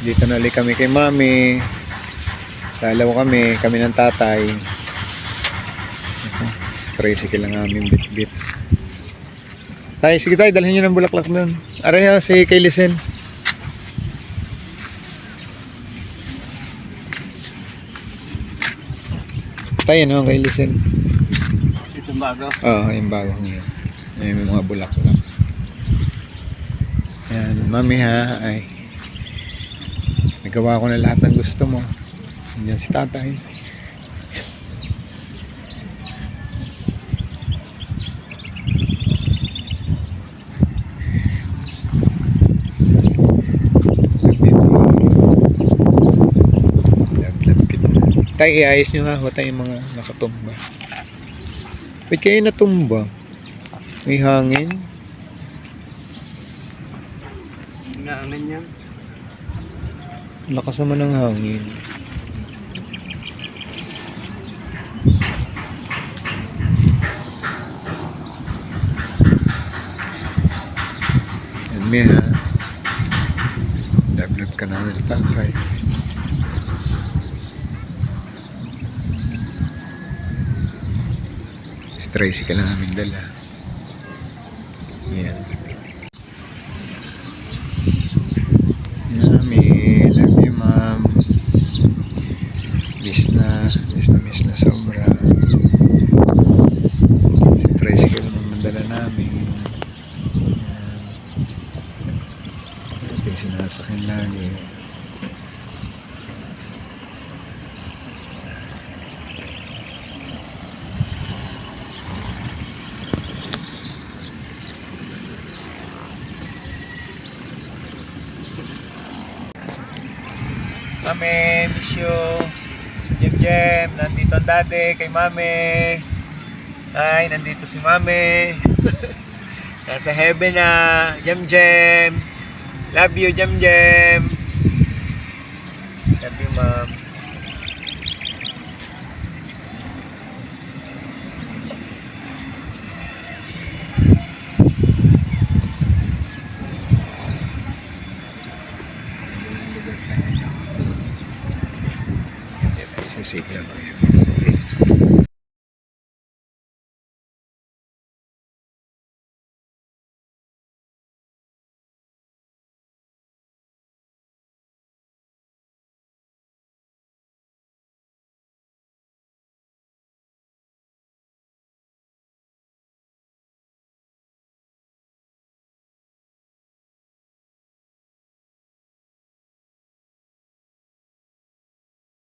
Dito na ulit kami kay mami. Dalawa kami, kami ng tatay. Tricycle lang aming bit-bit. Tay, sige tayo, dalhin nyo ng bulaklak doon. Aray ha, si kay Lisen. Tayo no, kay Lisen. Ito bago. Oo, yung bagong yun. May mga bulaklak. Yan, mami ha, ay. Nagawa ko na lahat ng gusto mo. Yan si tatay. Tay, iayos nyo nga ho tayo mga nakatumba. Ba't kayo natumba? May hangin? Inaanan yan. Lakas naman ng hangin. Yan mi ha. Love-love ka namin tatay. Tracy ka na namin dala. Yan. Mami, love you ma'am. Miss na, miss na miss na sobra. Si Tracy ka naman mandala namin. Yan. Ito yung sinasakin lagi. Mami, miss you. Jem Jem, nandito ang dati kay Mami. Ay, nandito si Mami. Nasa heaven na. Jem Jem. Love you, Jem Jem. Love you, Ma'am. Sisig lang ako yun.